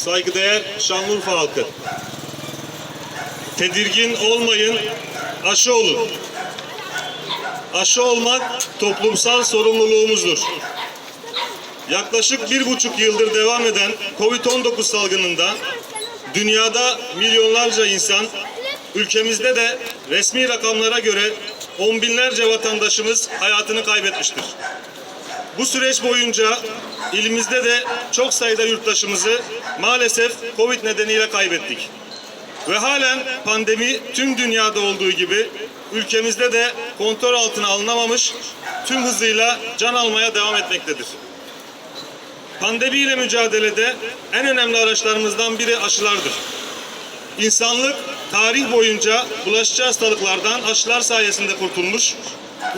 saygıdeğer Şanlıurfa halkı. Tedirgin olmayın, aşı olun. Aşı olmak toplumsal sorumluluğumuzdur. Yaklaşık bir buçuk yıldır devam eden Covid-19 salgınında dünyada milyonlarca insan, ülkemizde de resmi rakamlara göre on binlerce vatandaşımız hayatını kaybetmiştir. Bu süreç boyunca ilimizde de çok sayıda yurttaşımızı maalesef Covid nedeniyle kaybettik. Ve halen pandemi tüm dünyada olduğu gibi ülkemizde de kontrol altına alınamamış, tüm hızıyla can almaya devam etmektedir. Pandemiyle mücadelede en önemli araçlarımızdan biri aşılardır. İnsanlık tarih boyunca bulaşıcı hastalıklardan aşılar sayesinde kurtulmuş,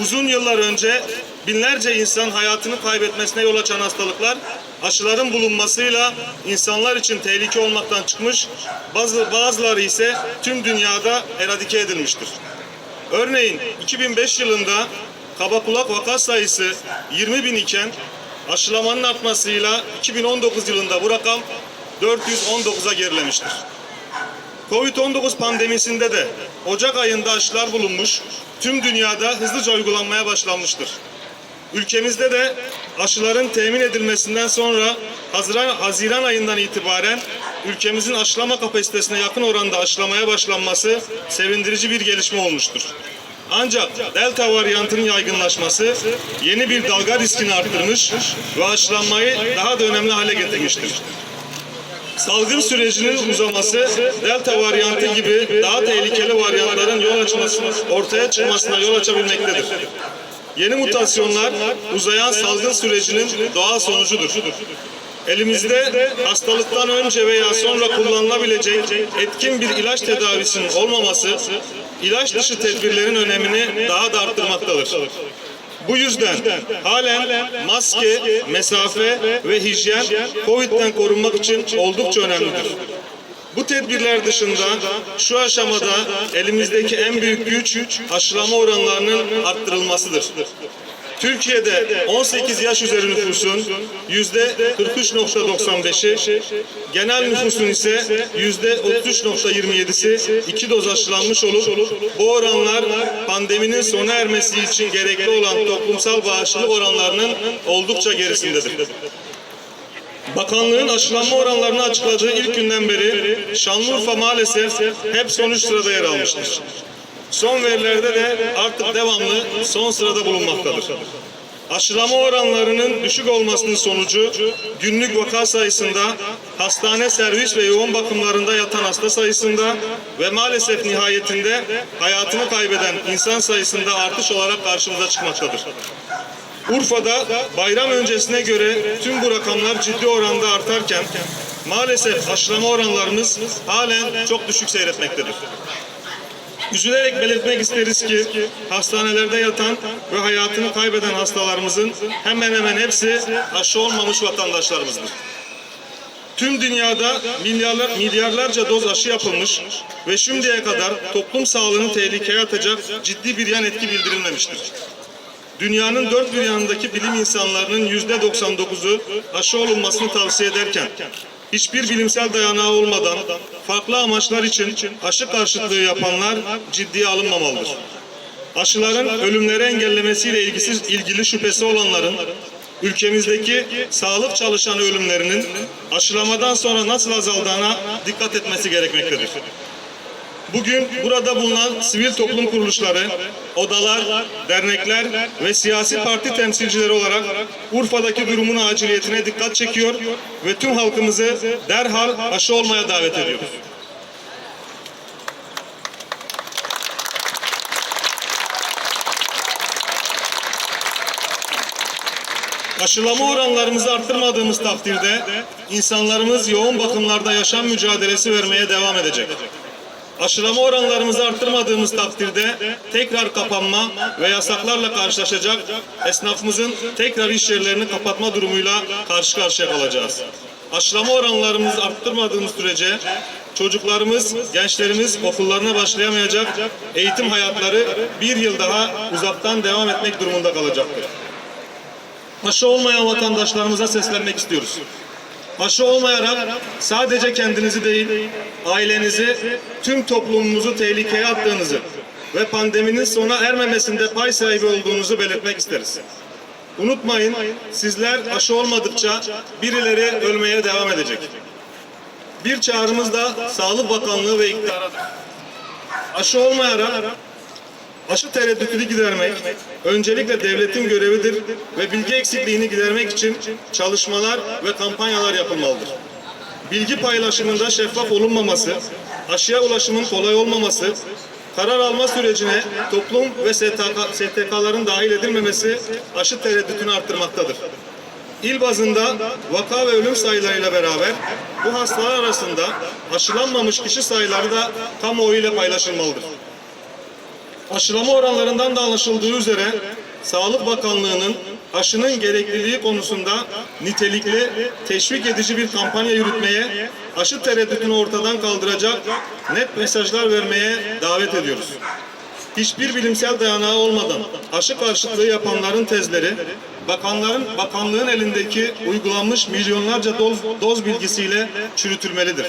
uzun yıllar önce binlerce insan hayatını kaybetmesine yol açan hastalıklar aşıların bulunmasıyla insanlar için tehlike olmaktan çıkmış, bazı, bazıları ise tüm dünyada eradike edilmiştir. Örneğin 2005 yılında kaba kulak vaka sayısı 20 bin iken aşılamanın artmasıyla 2019 yılında bu rakam 419'a gerilemiştir. Covid-19 pandemisinde de Ocak ayında aşılar bulunmuş, tüm dünyada hızlıca uygulanmaya başlanmıştır. Ülkemizde de aşıların temin edilmesinden sonra Haziran, Haziran ayından itibaren ülkemizin aşılama kapasitesine yakın oranda aşılamaya başlanması sevindirici bir gelişme olmuştur. Ancak delta varyantının yaygınlaşması yeni bir dalga riskini arttırmış ve aşılanmayı daha da önemli hale getirmiştir. Salgın sürecinin uzaması delta varyantı gibi daha tehlikeli varyantların yol açması, ortaya çıkmasına yol açabilmektedir. Yeni mutasyonlar uzayan salgın sürecinin doğal sonucudur. Elimizde hastalıktan önce veya sonra kullanılabilecek etkin bir ilaç tedavisinin olmaması, ilaç dışı tedbirlerin önemini daha da arttırmaktadır. Bu yüzden halen maske, mesafe ve hijyen Covid'den korunmak için oldukça önemlidir. Bu tedbirler dışında şu aşamada elimizdeki en büyük güç aşılama oranlarının arttırılmasıdır. Türkiye'de 18 yaş üzeri nüfusun yüzde 43.95'i, genel nüfusun ise yüzde 33.27'si iki doz aşılanmış olup bu oranlar pandeminin sona ermesi için gerekli olan toplumsal bağışıklık oranlarının oldukça gerisindedir. Bakanlığın aşılanma oranlarını açıkladığı ilk günden beri Şanlıurfa maalesef hep son üç sırada yer almıştır. Son verilerde de artık devamlı son sırada bulunmaktadır. Aşılama oranlarının düşük olmasının sonucu günlük vaka sayısında, hastane servis ve yoğun bakımlarında yatan hasta sayısında ve maalesef nihayetinde hayatını kaybeden insan sayısında artış olarak karşımıza çıkmaktadır. Urfa'da bayram öncesine göre tüm bu rakamlar ciddi oranda artarken maalesef aşılama oranlarımız halen çok düşük seyretmektedir. Üzülerek belirtmek isteriz ki hastanelerde yatan ve hayatını kaybeden hastalarımızın hemen hemen hepsi aşı olmamış vatandaşlarımızdır. Tüm dünyada milyarlar, milyarlarca doz aşı yapılmış ve şimdiye kadar toplum sağlığını tehlikeye atacak ciddi bir yan etki bildirilmemiştir. Dünyanın dört bir yanındaki bilim insanlarının yüzde 99'u aşı olunmasını tavsiye ederken hiçbir bilimsel dayanağı olmadan farklı amaçlar için aşı karşıtlığı yapanlar ciddiye alınmamalıdır. Aşıların ölümleri engellemesiyle ilgisiz, ilgili şüphesi olanların ülkemizdeki sağlık çalışanı ölümlerinin aşılamadan sonra nasıl azaldığına dikkat etmesi gerekmektedir. Bugün burada bulunan sivil toplum kuruluşları, odalar, dernekler ve siyasi parti temsilcileri olarak Urfa'daki durumun aciliyetine dikkat çekiyor ve tüm halkımızı derhal aşı olmaya davet ediyoruz. Aşılama oranlarımızı arttırmadığımız takdirde insanlarımız yoğun bakımlarda yaşam mücadelesi vermeye devam edecek. Aşılama oranlarımızı arttırmadığımız takdirde tekrar kapanma ve yasaklarla karşılaşacak esnafımızın tekrar iş yerlerini kapatma durumuyla karşı karşıya kalacağız. Aşılama oranlarımızı arttırmadığımız sürece çocuklarımız, gençlerimiz okullarına başlayamayacak, eğitim hayatları bir yıl daha uzaktan devam etmek durumunda kalacaktır. Aşı olmayan vatandaşlarımıza seslenmek istiyoruz. Aşı olmayarak sadece kendinizi değil, ailenizi, tüm toplumumuzu tehlikeye attığınızı ve pandeminin sona ermemesinde pay sahibi olduğunuzu belirtmek isteriz. Unutmayın, sizler aşı olmadıkça birileri ölmeye devam edecek. Bir çağrımız da Sağlık Bakanlığı ve iktidaradır. Aşı olmayarak aşı tereddütünü gidermek öncelikle devletin görevidir ve bilgi eksikliğini gidermek için çalışmalar ve kampanyalar yapılmalıdır. Bilgi paylaşımında şeffaf olunmaması, aşıya ulaşımın kolay olmaması, karar alma sürecine toplum ve STK, STK'ların dahil edilmemesi aşı tereddütünü arttırmaktadır. İl bazında vaka ve ölüm sayılarıyla beraber bu hastalar arasında aşılanmamış kişi sayıları da kamuoyu ile paylaşılmalıdır. Aşılama oranlarından da anlaşıldığı üzere Sağlık Bakanlığı'nın aşının gerekliliği konusunda nitelikli, teşvik edici bir kampanya yürütmeye, aşı tereddütünü ortadan kaldıracak net mesajlar vermeye davet ediyoruz. Hiçbir bilimsel dayanağı olmadan aşı karşıtlığı yapanların tezleri, bakanların bakanlığın elindeki uygulanmış milyonlarca doz, doz bilgisiyle çürütülmelidir.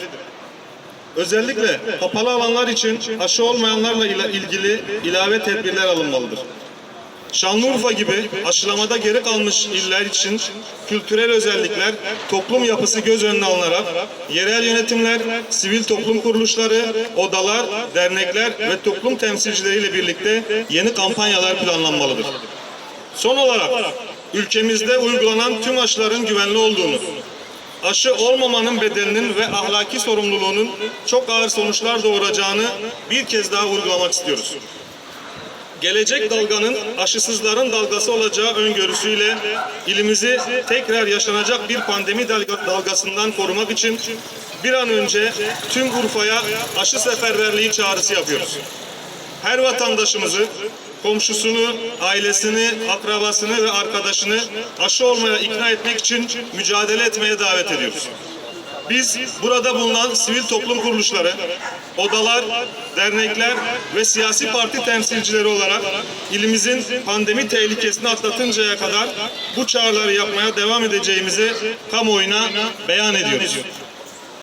Özellikle kapalı alanlar için aşı olmayanlarla ilgili ilave tedbirler alınmalıdır. Şanlıurfa gibi aşılamada geri kalmış iller için kültürel özellikler, toplum yapısı göz önüne alınarak yerel yönetimler, sivil toplum kuruluşları, odalar, dernekler ve toplum temsilcileriyle birlikte yeni kampanyalar planlanmalıdır. Son olarak ülkemizde uygulanan tüm aşıların güvenli olduğunu, aşı olmamanın bedelinin ve ahlaki sorumluluğunun çok ağır sonuçlar doğuracağını bir kez daha vurgulamak istiyoruz. Gelecek dalganın aşısızların dalgası olacağı öngörüsüyle ilimizi tekrar yaşanacak bir pandemi dalga- dalgasından korumak için bir an önce tüm Urfa'ya aşı seferberliği çağrısı yapıyoruz her vatandaşımızı, komşusunu, ailesini, akrabasını ve arkadaşını aşı olmaya ikna etmek için mücadele etmeye davet ediyoruz. Biz burada bulunan sivil toplum kuruluşları, odalar, dernekler ve siyasi parti temsilcileri olarak ilimizin pandemi tehlikesini atlatıncaya kadar bu çağrıları yapmaya devam edeceğimizi kamuoyuna beyan ediyoruz.